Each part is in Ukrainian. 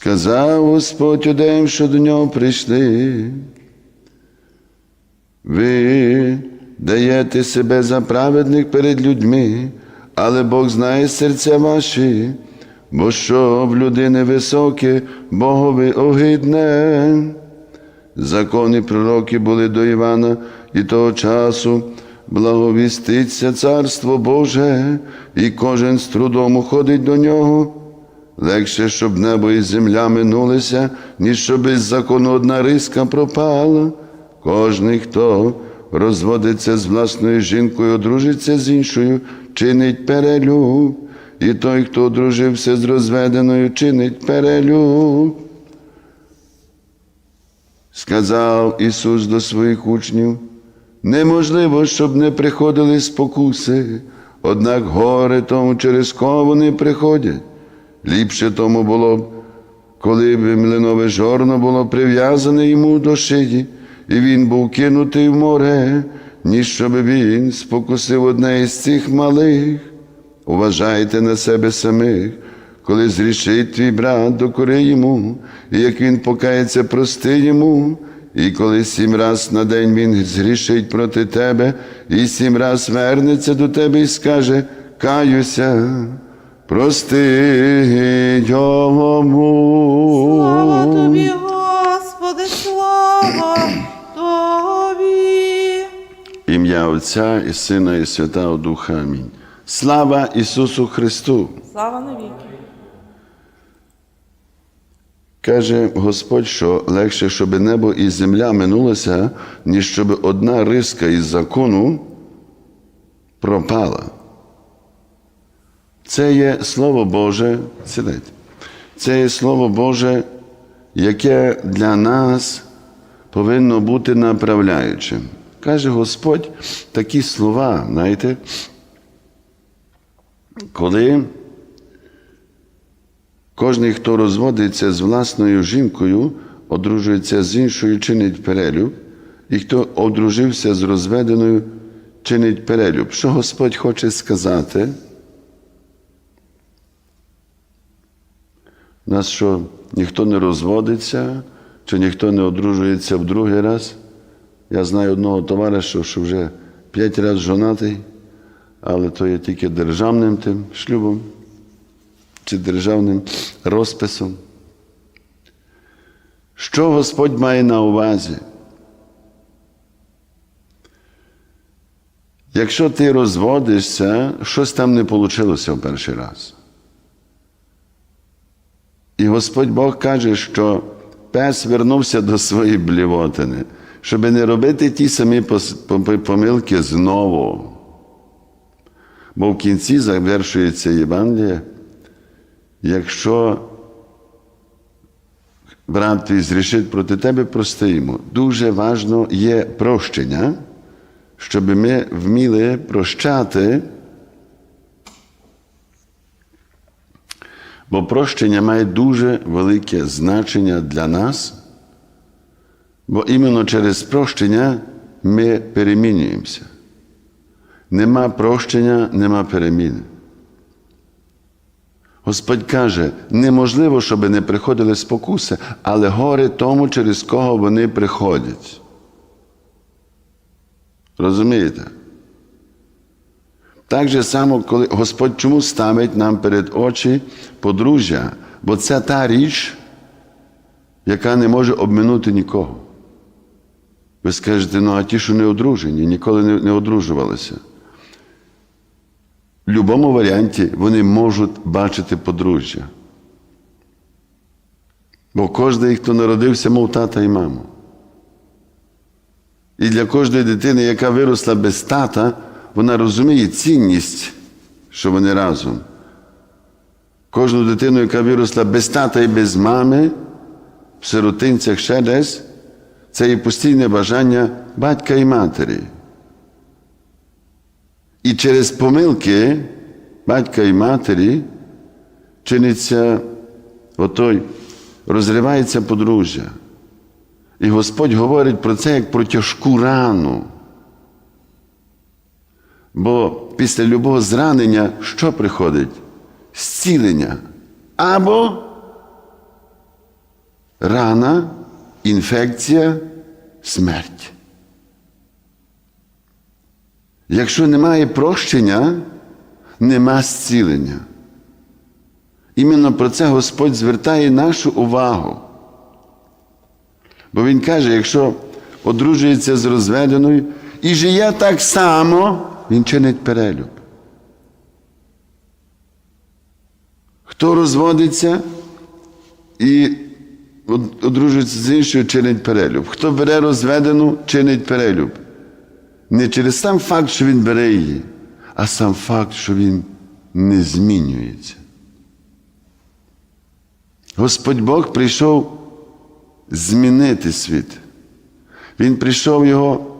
Сказав Господь одем, що до нього прийшли. Ви даєте себе за праведних перед людьми, але Бог знає серця ваші, бо що в людини високе, Богові огидне. Закони пророки були до Івана і того часу благовіститься Царство Боже, і кожен з трудом уходить до нього. Легше, щоб небо і земля минулися, ніж щоб із закону одна риска пропала. Кожний, хто розводиться з власною жінкою, одружиться з іншою, чинить перелюб. І той, хто одружився з розведеною, чинить перелюб. Сказав Ісус до своїх учнів, неможливо, щоб не приходили спокуси, однак горе тому, через кого вони приходять. Ліпше тому було б, коли б млинове жорно було прив'язане йому до шиї, і він був кинутий в море, ніж щоб він спокусив одне із цих малих. Уважайте на себе самих, коли зрішить твій брат, докори йому, і як він покається, прости йому, і коли сім раз на день він згрішить проти тебе, і сім раз вернеться до тебе і скаже, каюся, прости йому. Слава тобі, Господи, слава тобі. Ім'я Отця і Сина, і Святого Духа. Амінь. Слава Ісусу Христу! Слава навіки. Каже Господь, що легше, щоб небо і земля минулося, ніж щоб одна риска із закону пропала. Це є Слово Боже, сидить. Це є Слово Боже, яке для нас повинно бути направляючим. Каже Господь такі слова, знаєте, коли Кожний, хто розводиться з власною жінкою, одружується з іншою, чинить перелюб, і хто одружився з розведеною, чинить перелюб. Що Господь хоче сказати? Нас що ніхто не розводиться, чи ніхто не одружується в другий раз. Я знаю одного товариша, що вже п'ять разів жонатий, але то є тільки державним тим шлюбом чи державним розписом. Що Господь має на увазі? Якщо ти розводишся, щось там не вийшло в перший раз. І Господь Бог каже, що пес вернувся до своєї блівотини, щоб не робити ті самі помилки знову. Бо в кінці завершується Євангеліє, якщо брат твій зрішить проти тебе, прости йому. Дуже важно є прощення, щоб ми вміли прощати, бо прощення має дуже велике значення для нас, бо іменно через прощення ми перемінюємося. Нема прощення, нема переміни. Господь каже, неможливо, щоб не приходили спокуси, але горе тому, через кого вони приходять. Розумієте? Так же само, коли Господь чому ставить нам перед очі подружжя, бо це та річ, яка не може обминути нікого. Ви скажете, ну а ті, що не одружені, ніколи не, не одружувалися. В будь-якому варіанті вони можуть бачити подружжя. Бо кожен, хто народився, мав тата і маму. І для кожної дитини, яка виросла без тата, вона розуміє цінність, що вони разом. Кожну дитину, яка виросла без тата і без мами, в сиротинцях ще десь, це є постійне бажання батька і матері. І через помилки батька і матері чиниться отой, розривається подружжя. І Господь говорить про це як про тяжку рану. Бо після любого зранення що приходить? Зцілення. Або рана, інфекція, смерть. Якщо немає прощення, нема зцілення. Іменно про це Господь звертає нашу увагу. Бо Він каже, якщо одружується з розведеною і жиє так само, він чинить перелюб. Хто розводиться і одружується з іншою, чинить перелюб. Хто бере розведену, чинить перелюб. Не через сам факт, що він бере її, а сам факт, що він не змінюється. Господь Бог прийшов змінити світ. Він прийшов його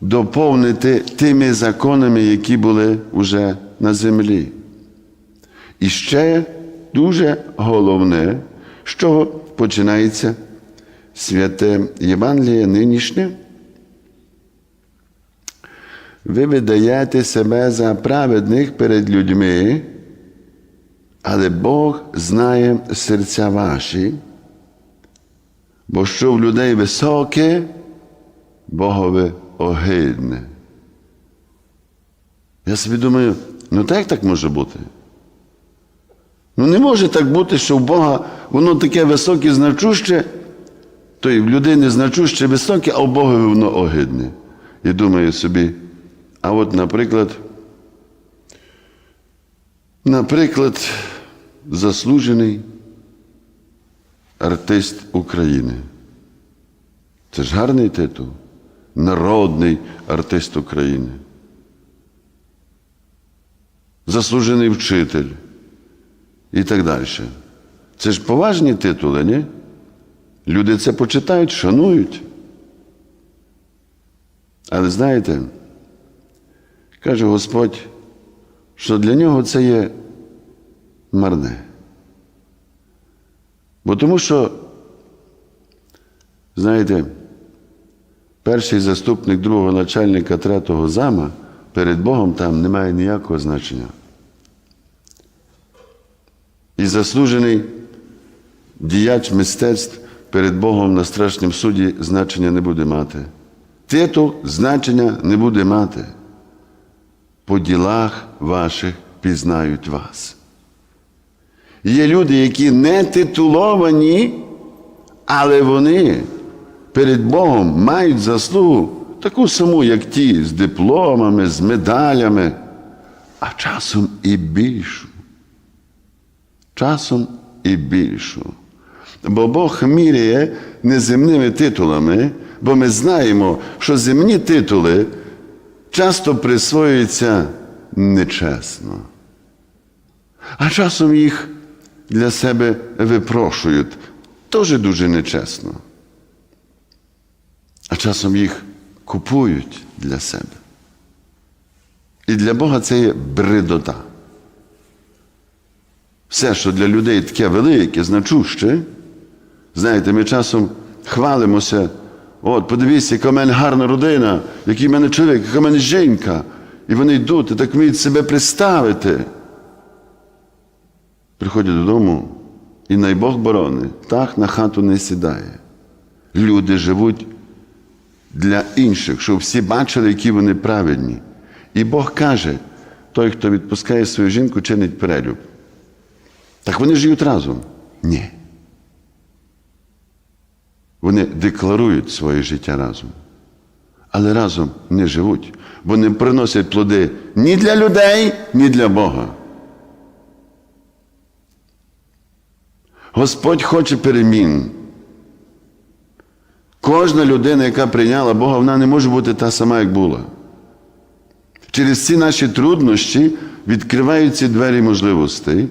доповнити тими законами, які були уже на землі. І ще дуже головне, чого починається святе Євангеліє нинішнє. Ви видаєте себе за праведних перед людьми, але Бог знає серця ваші, бо що в людей високе, Богові огидне. Я собі думаю, ну так так може бути? Ну не може так бути, що в Бога воно таке високе, значуще, то й в людини значуще високе, а в Богові воно огидне. І думаю собі, а от, наприклад, наприклад, заслужений артист України. Це ж гарний титул. Народний артист України. Заслужений вчитель і так далі. Це ж поважні титули, ні? Люди це почитають, шанують. Але знаєте, каже Господь, що для нього це є марне. Бо тому що, знаєте, перший заступник другого начальника третього зама перед Богом там не має ніякого значення. І заслужений діяч мистецтв перед Богом на страшнім суді значення не буде мати. Титул значення не буде мати. По ділах ваших пізнають вас. Є люди, які не титуловані, але вони перед Богом мають заслугу таку саму, як ті, з дипломами, з медалями, а часом і більшу. Часом і більшу. Бо Бог міряє не земними титулами, бо ми знаємо, що земні титули часто присвоюються нечесно. А часом їх для себе випрошують теж дуже нечесно. А часом їх купують для себе. І для Бога це є бредота. Все, що для людей таке велике, значуще, знаєте, ми часом хвалимося. От, подивіться, яка в мене гарна родина, який в мене чоловік, яка в мене жінка. І вони йдуть і так вміють себе представити. Приходять додому, і най Бог борони, так на хату не сідає. Люди живуть для інших, щоб всі бачили, які вони праведні. І Бог каже: той, хто відпускає свою жінку, чинить перелюб. Так вони живуть разом? Ні. Вони декларують своє життя разом. Але разом не живуть, бо не приносять плоди ні для людей, ні для Бога. Господь хоче перемін. Кожна людина, яка прийняла Бога, вона не може бути та сама, як була. Через ці наші труднощі відкриваються двері можливостей,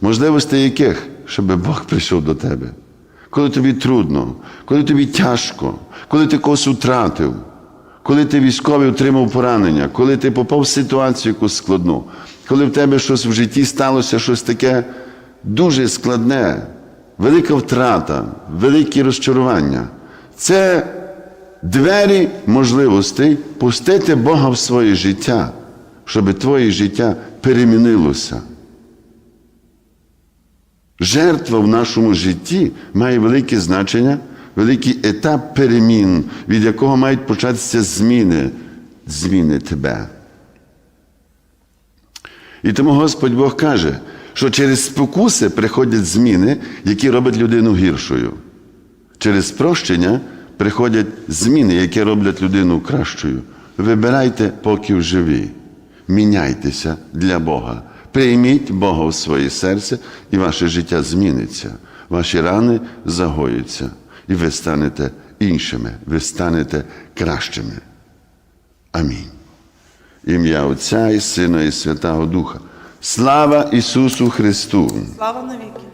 можливостей яких, щоб Бог прийшов до тебе. Коли тобі трудно, коли тобі тяжко, коли ти когось втратив, коли ти військовий отримав поранення, коли ти попав в ситуацію якусь складну, коли в тебе щось в житті сталося, щось таке дуже складне, велика втрата, великі розчарування. Це двері можливостей пустити Бога в своє життя, щоб твоє життя перемінилося. Жертва в нашому житті має велике значення, великий етап перемін, від якого мають початися зміни, зміни тебе. І тому Господь Бог каже, що через спокуси приходять зміни, які роблять людину гіршою. Через прощення приходять зміни, які роблять людину кращою. Вибирайте, поки живі. Міняйтеся для Бога. Прийміть Бога в своє серце, і ваше життя зміниться. Ваші рани загоються, і ви станете іншими, ви станете кращими. Амінь. Ім'я Отця і Сина і Святого Духа. Слава Ісусу Христу! Слава навіки.